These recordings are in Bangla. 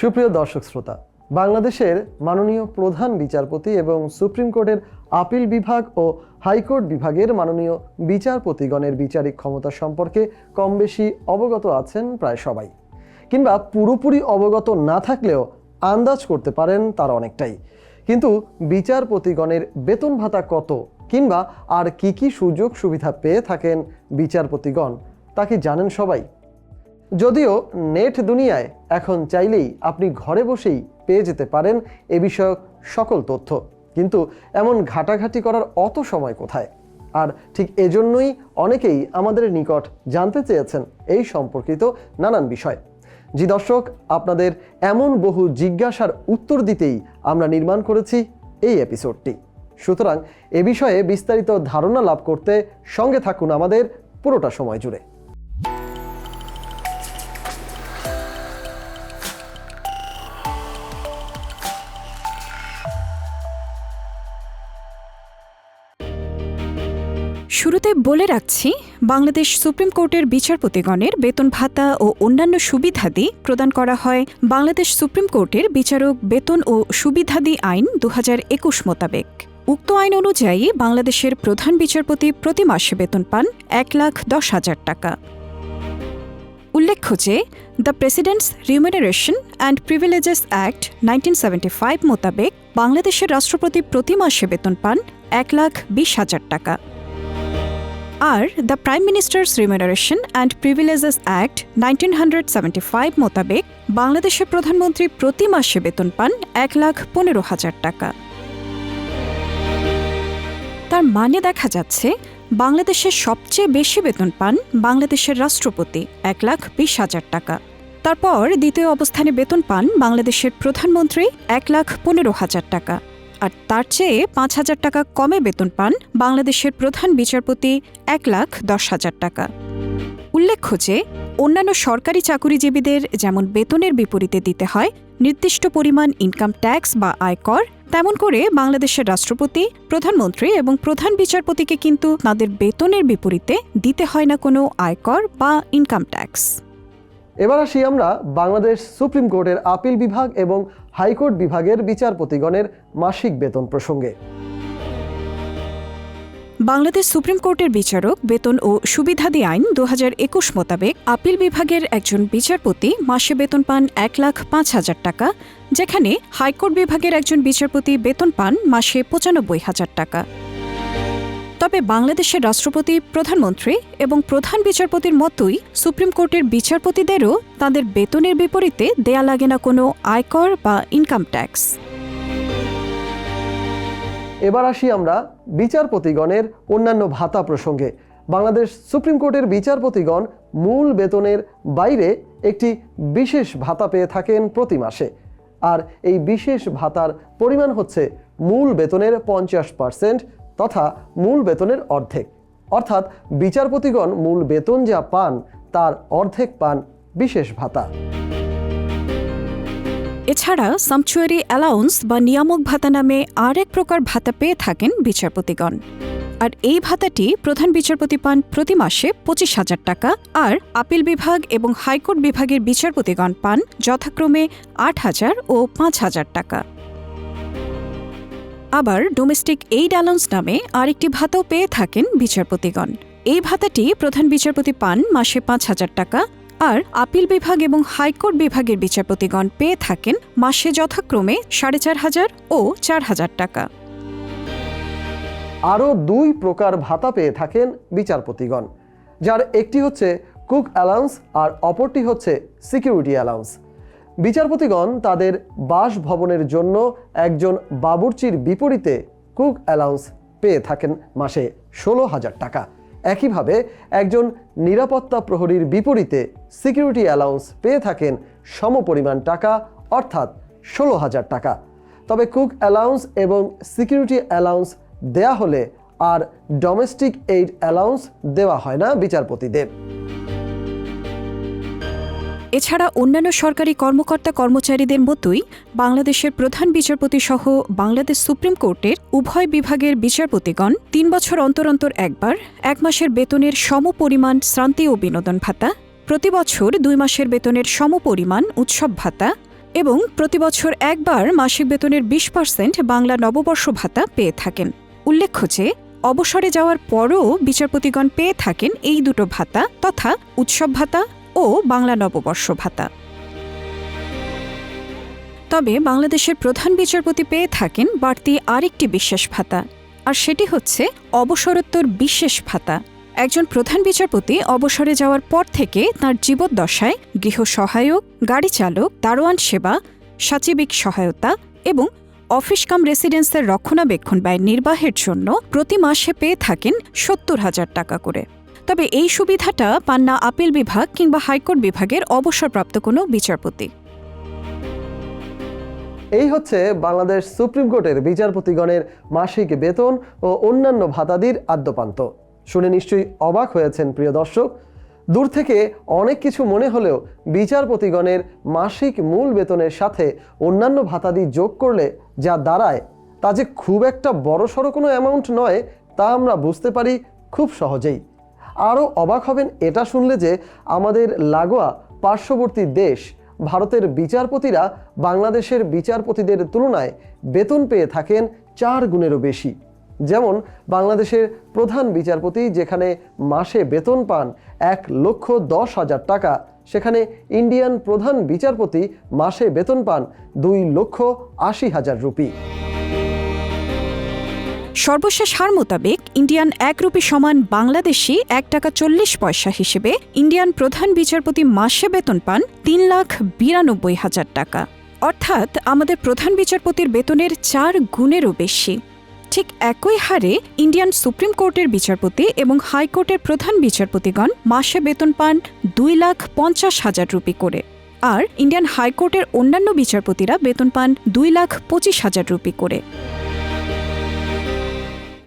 সুপ্রিয় দর্শক শ্রোতা, বাংলাদেশের মাননীয় প্রধান বিচারপতি এবং সুপ্রিম কোর্টের আপিল বিভাগ ও হাইকোর্ট বিভাগের মাননীয় বিচারপতিগণের বিচারিক ক্ষমতা সম্পর্কে কম বেশি অবগত আছেন প্রায় সবাই। কিংবা পুরোপুরি অবগত না থাকলেও আন্দাজ করতে পারেন তার অনেকটাই। কিন্তু বিচারপতিগণের বেতন ভাতা কত কিংবা আর কি কি সুযোগ সুবিধা পেয়ে থাকেন বিচারপতিগণ, তা কি জানেন সবাই? যদিও নেট দুনিয়ায় এখন চাইলেই আপনি ঘরে বসেই পেয়ে যেতে পারেন এ বিষয়ক সকল তথ্য। কিন্তু এমন ঘাটাঘাটি করার অত সময় কোথায়? আর ঠিক এজন্যই অনেকেই আমাদের নিকট জানতে চেয়েছেন এই সম্পর্কিত নানান বিষয়। জি দর্শক, আপনাদের এমন বহু জিজ্ঞাসার উত্তর দিতেই আমরা নির্মাণ করেছি এই এপিসোডটি। সুতরাং এ বিষয়ে বিস্তারিত ধারণা লাভ করতে সঙ্গে থাকুন আমাদের পুরোটা সময় জুড়ে। শুরুতে বলে রাখছি, বাংলাদেশ সুপ্রিম কোর্টের বিচারপতিগণের বেতন ভাতা ও অন্যান্য সুবিধাদি প্রদান করা হয় বাংলাদেশ সুপ্রিম কোর্টের বিচারক বেতন ও সুবিধাদি আইন দু মোতাবেক। উক্ত আইন অনুযায়ী বাংলাদেশের প্রধান বিচারপতি প্রতি মাসে বেতন পান এক লাখ দশ হাজার টাকা। উল্লেখ্য যে, the president's remuneration and privileges act nineteen মোতাবেক বাংলাদেশের রাষ্ট্রপতি প্রতি মাসে বেতন পান এক লাখ বিশ হাজার টাকা। আর the prime minister's remuneration and privileges act nineteen hundred seventy five মোতাবেক বাংলাদেশের প্রধানমন্ত্রী প্রতি মাসে বেতন পান এক লাখ পনেরো হাজার টাকা। তার মানে দেখা যাচ্ছে বাংলাদেশের সবচেয়ে বেশি বেতন পান বাংলাদেশের রাষ্ট্রপতি, এক লাখ বিশ হাজার টাকা। তারপর দ্বিতীয় অবস্থানে বেতন পান বাংলাদেশের প্রধানমন্ত্রী, এক লাখ পনেরো হাজার টাকা। আর তার চেয়ে পাঁচ হাজার টাকা কমে বেতন পান বাংলাদেশের প্রধান বিচারপতি এক লাখ দশ হাজার টাকা। উল্লেখ্য যে, অন্যান্য সরকারি চাকুরিজীবীদের যেমন বেতনের বিপরীতে দিতে হয়, নির্দিষ্ট পরিমাণ ইনকাম ট্যাক্স বা আয়কর তেমন করে বাংলাদেশের রাষ্ট্রপতি, প্রধানমন্ত্রী এবং প্রধান বিচারপতিকে কিন্তু তাদের বেতনের বিপরীতে দিতে হয় না কোনো আয়কর বা ইনকাম ট্যাক্স এবার আসি আমরা বাংলাদেশ সুপ্রিম কোর্টের আপিল বিভাগ এবং হাইকোর্ট বিভাগের বিচারপতিগণের মাসিক বেতন প্রসঙ্গে। বাংলাদেশ সুপ্রিম কোর্টের বিচারক বেতন ও সুবিধাদি আইন দু একুশ মোতাবেক আপিল বিভাগের একজন বিচারপতি মাসে বেতন পান এক লাখ পাঁচ হাজার টাকা, যেখানে হাইকোর্ট বিভাগের একজন বিচারপতি বেতন পান মাসে পঁচানব্বই হাজার টাকা। তবে বাংলাদেশের রাষ্ট্রপতি, প্রধানমন্ত্রী এবং প্রধান বিচারপতির মতোই সুপ্রিম কোর্টের বিচারপতিদেরও তাদের বেতনের বিপরীতে দেয়া লাগে না কোনো আয়কর বা ইনকাম ট্যাক্স এবার আসি আমরা বিচারপতিগণের অন্যান্য ভাতা প্রসঙ্গে। বাংলাদেশ সুপ্রিম কোর্টের বিচারপতিগণ মূল বেতনের বাইরে একটি বিশেষ ভাতা পেয়ে থাকেন প্রতি মাসে। আর এই বিশেষ ভাতার পরিমাণ হচ্ছে মূল বেতনের পঞ্চাশ পার্সেন্ট তথা মূল বেতনের অর্ধেক। অর্থাৎ বিচারপতিগণ মূল বেতন যা পান, তার অর্ধেক পান বিশেষ ভাতা। এছাড়া সামচুয়ারি অ্যালাউন্স বা নিয়ামক ভাতা নামে আর এক প্রকার ভাতা পেয়ে থাকেন বিচারপতিগণ। আর এই ভাতাটি প্রধান বিচারপতি পান প্রতি মাসে পঁচিশ হাজার টাকা, আর আপিল বিভাগ এবং হাইকোর্ট বিভাগের বিচারপতিগণ পান যথাক্রমে আট হাজার ও পাঁচ হাজার টাকা। আবার ডোমেস্টিক এইড অ্যালাউন্স নামে আরেকটি ভাতাও পেয়ে থাকেন বিচারপতিগণ। এই ভাতাটি প্রধান বিচারপতি পান মাসে পাঁচ হাজার টাকা আর আপিল বিভাগ এবং হাইকোর্ট বিভাগের বিচারপতিগণ পেয়ে থাকেন মাসে যথাক্রমে সাড়ে চার হাজার ও চার হাজার টাকা। আরও দুই প্রকার ভাতা পেয়ে থাকেন বিচারপতিগণ, যার একটি হচ্ছে কুক অ্যালাউন্স আর অপরটি হচ্ছে সিকিউরিটি অ্যালাউন্স। বিচারপতিগণ তাদের বাসভবনের জন্য একজন বাবুর্চির বিপরীতে কুক অ্যালাউন্স পেয়ে থাকেন মাসে ষোলো হাজার টাকা। একইভাবে একজন নিরাপত্তা প্রহরীর বিপরীতে সিকিউরিটি অ্যালাউন্স পেয়ে থাকেন সমপরিমাণ টাকা, অর্থাৎ ষোলো হাজার টাকা। তবে কুক অ্যালাউন্স এবং সিকিউরিটি অ্যালাউন্স দেয়া হলে আর ডোমেস্টিক এইড অ্যালাউন্স দেওয়া হয় না বিচারপতিদের। এছাড়া অন্যান্য সরকারি কর্মকর্তা কর্মচারীদের মতোই বাংলাদেশের প্রধান বিচারপতি সহ বাংলাদেশ সুপ্রিম কোর্টের উভয় বিভাগের বিচারপতিগণ তিন বছর অন্তর অন্তর একবার, এক মাসের বেতনের সমপরিমাণ শ্রান্তি ও বিনোদন ভাতা, প্রতি বছর দুই মাসের বেতনের সমপরিমাণ উৎসব ভাতা এবং প্রতিবছর একবার মাসিক বেতনের বিশ পার্সেন্ট বাংলা নববর্ষ ভাতা পেয়ে থাকেন। উল্লেখ্য যে, অবসরে যাওয়ার পরও বিচারপতিগণ পেয়ে থাকেন এই দুটো ভাতা তথা উৎসব ভাতা ও বাংলা নববর্ষ ভাতা। তবে বাংলাদেশের প্রধান বিচারপতি পেয়ে থাকেন বাড়তি আরেকটি বিশেষ ভাতা, আর সেটি হচ্ছে অবসরোত্তর বিশেষ ভাতা। একজন প্রধান বিচারপতি অবসরে যাওয়ার পর থেকে তার জীবদ্দশায় গৃহ সহায়ক, গাড়ি চালক, দারোয়ান সেবা, সাচিবিক সহায়তা এবং অফিস কাম রেসিডেন্সের রক্ষণাবেক্ষণ ব্যয় নির্বাহের জন্য প্রতি মাসে পেয়ে থাকেন সত্তর হাজার টাকা করে। তবে এই সুবিধাটা পান না আপিল বিভাগ কিংবা হাইকোর্ট বিভাগের অবসরপ্রাপ্ত কোনো বিচারপতি। এই হচ্ছে বাংলাদেশ সুপ্রিম কোর্টের বিচারপতিগণের মাসিক বেতন ও অন্যান্য ভাতাদির আদ্যপান্ত। শুনে নিশ্চয়ই অবাক হয়েছেন প্রিয় দর্শক। দূর থেকে অনেক কিছু মনে হলেও বিচারপতিগণের মাসিক মূল বেতনের সাথে অন্যান্য ভাতাদি যোগ করলে যা দাঁড়ায়, তা যে খুব একটা বড়সড় কোনো অ্যামাউন্ট নয়, তা আমরা বুঝতে পারি খুব সহজেই। আরও অবাক হবেন এটা শুনলে যে আমাদের লাগোয়া পার্শ্ববর্তী দেশ ভারতের বিচারপতিরা বাংলাদেশের বিচারপতিদের তুলনায় বেতন পেয়ে থাকেন চার গুণেরও বেশি। যেমন বাংলাদেশের প্রধান বিচারপতি যেখানে মাসে বেতন পান এক লক্ষ দশ হাজার টাকা, সেখানে ইন্ডিয়ান প্রধান বিচারপতি মাসে বেতন পান দুই লক্ষ আশি হাজার রুপি। সর্বশেষ হার মোতাবেক ইন্ডিয়ান এক রুপি সমান বাংলাদেশি এক টাকা চল্লিশ পয়সা হিসেবে ইন্ডিয়ান প্রধান বিচারপতি মাসে বেতন পান তিন লাখ বিরানব্বই হাজার টাকা। অর্থাৎ আমাদের প্রধান বিচারপতির বেতনের চার গুণেরও বেশি। ঠিক একই হারে ইন্ডিয়ান সুপ্রিম কোর্টের বিচারপতি এবং হাইকোর্টের প্রধান বিচারপতিগণ মাসে বেতন পান দুই লাখ পঞ্চাশ হাজার রুপি করে। আর ইন্ডিয়ান হাইকোর্টের অন্যান্য বিচারপতিরা বেতন পান দুই লাখ পঁচিশ হাজার রুপি করে।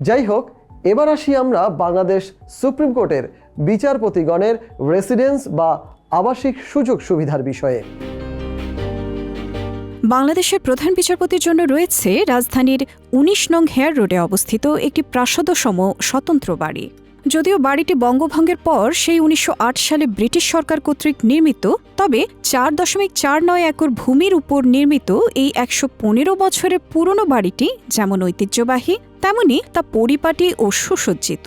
যাই হোক এবার আসি আমরা বাংলাদেশ সুপ্রিম কোর্টের বিচারপতিগণের রেসিডেন্স বা আবাসিক সুযোগ সুবিধার বিষয়ে। বাংলাদেশের প্রধান বিচারপতির জন্য রয়েছে রাজধানীর উনিশ নং হেয়ার রোডে অবস্থিত একটি প্রাসাদসম স্বতন্ত্র বাড়ি। যদিও বাড়িটি বঙ্গভঙ্গের পর সেই উনিশশো আট সালে ব্রিটিশ সরকার কর্তৃক নির্মিত, তবে চার দশমিক চার নয় একর ভূমির উপর নির্মিত এই একশো পনেরো বছরের পুরনো বাড়িটি যেমন ঐতিহ্যবাহী, তেমনি তা পরিপাটি ও সুসজ্জিত।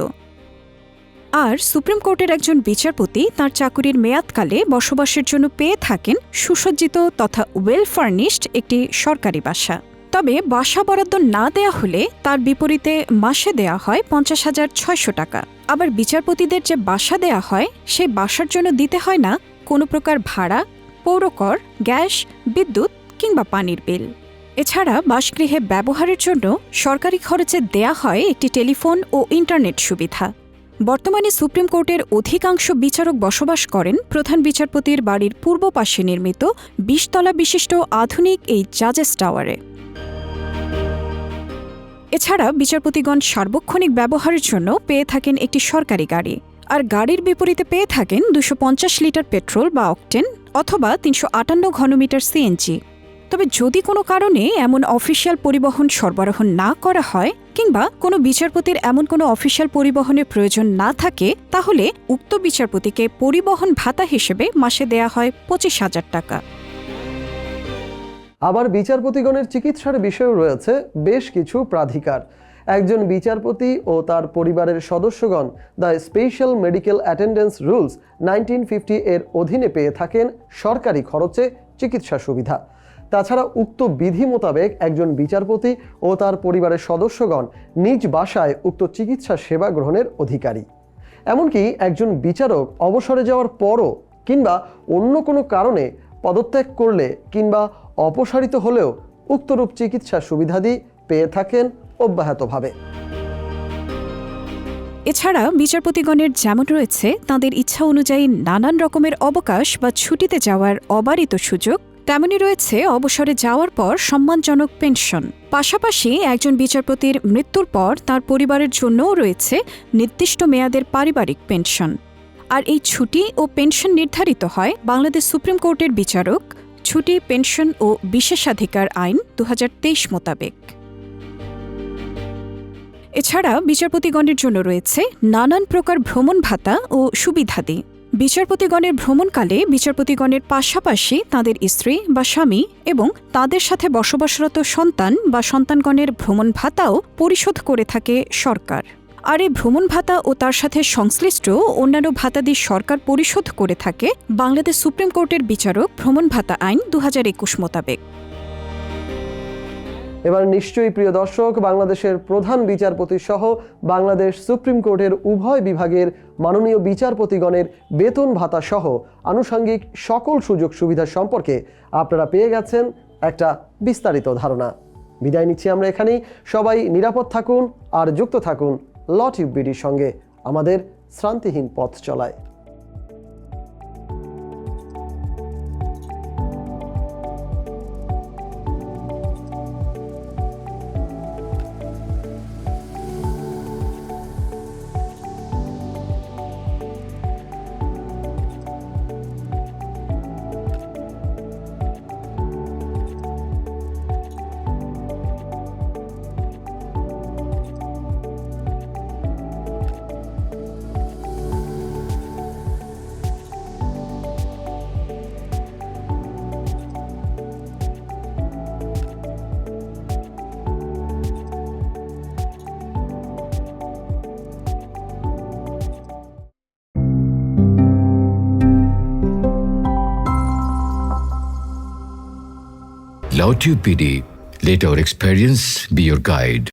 আর সুপ্রিম কোর্টের একজন বিচারপতি তার চাকুরির মেয়াদকালে বসবাসের জন্য পেয়ে থাকেন সুসজ্জিত তথা ওয়েল ফার্নিশড একটি সরকারি বাসা। তবে বাসা বরাদ্দ না দেয়া হলে তার বিপরীতে মাসে দেয়া হয় পঞ্চাশ হাজার ছয়শো টাকা। আবার বিচারপতিদের যে বাসা দেয়া হয়, সেই বাসার জন্য দিতে হয় না কোনো প্রকার ভাড়া, পৌরকর, গ্যাস, বিদ্যুৎ কিংবা পানির বিল। এছাড়া বাসগৃহে ব্যবহারের জন্য সরকারি খরচে দেয়া হয় একটি টেলিফোন ও ইন্টারনেট সুবিধা। বর্তমানে সুপ্রিম কোর্টের অধিকাংশ বিচারক বসবাস করেন, প্রধান বিচারপতির বাড়ির পূর্ব পাশে নির্মিত বিশতলা বিশিষ্ট আধুনিক এই জাজেস টাওয়ারে। এছাড়া বিচারপতিগণ সার্বক্ষণিক ব্যবহারের জন্য পেয়ে থাকেন একটি সরকারি গাড়ি। আর গাড়ির বিপরীতে পেয়ে থাকেন দুশো লিটার পেট্রোল বা অকটেন অথবা তিনশো আটান্ন ঘনমিটার সিএনজি তবে যদি কোনো কারণে এমন অফিসিয়াল পরিবহন সরবরাহ না করা হয় কিংবা কোনো বিচারপতির এমন কোনো অফিসিয়াল পরিবহনের প্রয়োজন না থাকে, তাহলে উক্ত বিচারপতিকে পরিবহন ভাতা হিসেবে মাসে দেয়া হয় পঁচিশ হাজার টাকা। আবার বিচারপতিগণের চিকিৎসার বিষয়েও রয়েছে বেশ কিছু প্রাধিকার। একজন বিচারপতি ও তার পরিবারের সদস্যগণ the special medical attendance rules nineteen fifty এর অধীনে পেয়ে থাকেন সরকারি খরচে চিকিৎসা সুবিধা। তাছাড়া উক্ত বিধি মোতাবেক একজন বিচারপতি ও তার পরিবারের সদস্যগণ নিজ বাসায় উক্ত চিকিৎসা সেবা গ্রহণের অধিকারী। এমনকি একজন বিচারক অবসরে যাওয়ার পরও কিংবা অন্য কোনো কারণে পদত্যাগ করলে কিংবা অপসারিত হলেও উক্তরূপ চিকিৎসা সুবিধাদি পেয়ে থাকেন অব্যাহতভাবে। এছাড়া বিচারপতিগণের যেমন রয়েছে, তাদের ইচ্ছা অনুযায়ী নানান রকমের অবকাশ বা ছুটিতে যাওয়ার অবারিত সুযোগ তেমনি রয়েছে অবসরে যাওয়ার পর সম্মানজনক পেনশন। পাশাপাশি একজন বিচারপতির মৃত্যুর পর তার পরিবারের জন্যও রয়েছে নির্দিষ্ট মেয়াদের পারিবারিক পেনশন। আর এই ছুটি ও পেনশন নির্ধারিত হয় বাংলাদেশ সুপ্রিম কোর্টের বিচারক ছুটি, পেনশন ও বিশেষাধিকার আইন দু হাজার তেইশ মোতাবেক। এছাড়া বিচারপতিগণের জন্য রয়েছে নানান প্রকার ভ্রমণ ভাতা ও সুবিধাদি। বিচারপতিগণের ভ্রমণকালে বিচারপতিগণের পাশাপাশি তাদের স্ত্রী বা স্বামী এবং তাদের সাথে বসবাসরত সন্তান বা সন্তানগণের ভ্রমণ ভাতাও পরিশোধ করে থাকে সরকার। আর এই ভ্রমণ ভাতা ও তার সাথে সংশ্লিষ্ট অন্যান্য ভাতাদি সরকার পরিশোধ করে থাকে বাংলাদেশ সুপ্রিম কোর্টের বিচারক ভ্রমণ ভাতা আইন দু হাজার একুশ মোতাবেক। এবার নিশ্চয়ই প্রিয় দর্শক, বাংলাদেশের প্রধান বিচারপতি সহ বাংলাদেশ সুপ্রিম কোর্টের উভয় বিভাগের মাননীয় বিচারপতিগণের বেতন ভাতা সহ আনুষঙ্গিক সকল সুযোগ সুবিধা সম্পর্কে আপনারা পেয়ে গেছেন একটা বিস্তারিত ধারণা। বিদায় নিচ্ছি আমরা এখানেই। সবাই নিরাপদ থাকুন আর যুক্ত থাকুন। লট ইউবিডির সঙ্গে আমাদের শ্রান্তিহীন পথ চলায়। Lautube PD, let our experience be your guide.